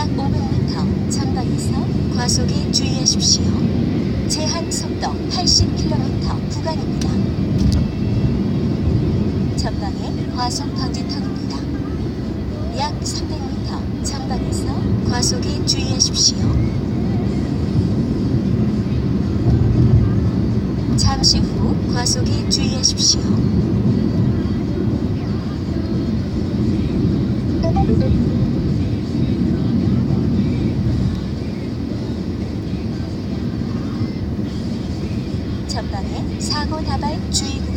약 500m 전방에서 과속에 주의하십시오. 제한 속도 80km 구간입니다. 전방에 과속 방지턱입니다. 약 300m 전방에서 과속에 주의하십시오. 잠시 후 과속에 주의하십시오. 전방에 사고 다발 주의 구간입니다.